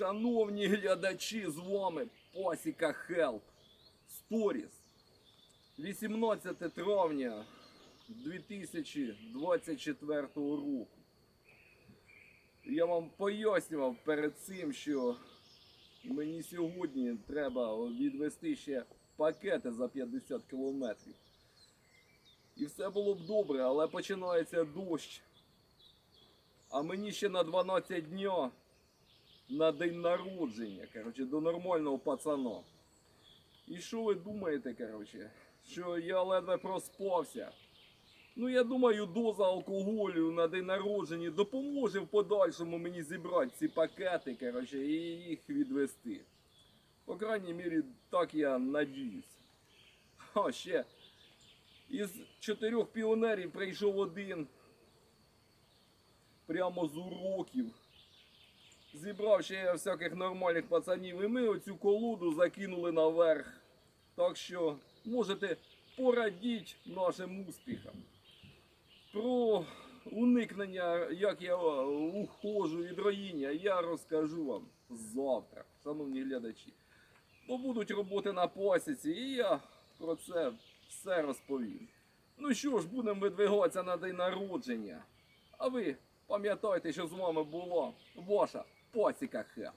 Шановні глядачі, з вами Пасіка Хелп Сторіс. 18 травня 2024 року. Я вам пояснював перед цим, що мені сьогодні треба відвести ще пакети за 50 кілометрів. І все було б добре, але починається дощ. А мені ще на 12 дня на день народження, коротше, до нормального пацана. І що ви думаєте, коротше, що я ледве проспався? Ну, я думаю, доза алкоголю на день народження допоможе в подальшому мені зібрати ці пакети, коротше, і їх відвести. По крайній мірі, так я надіюсь. А ще із чотирьох піонерів прийшов один прямо з уроків. Зібрав ще всяких нормальних пацанів, і ми оцю колоду закинули наверх. Так що можете порадіть нашим успіхам. Про уникнення, як я ухожу від роїння, я розкажу вам завтра, шановні глядачі. Бо будуть роботи на пасіці, і я про це все розповім. Ну що ж, будемо видвигатися на день народження. А ви пам'ятайте, що з вами була ваша пасіка Хем.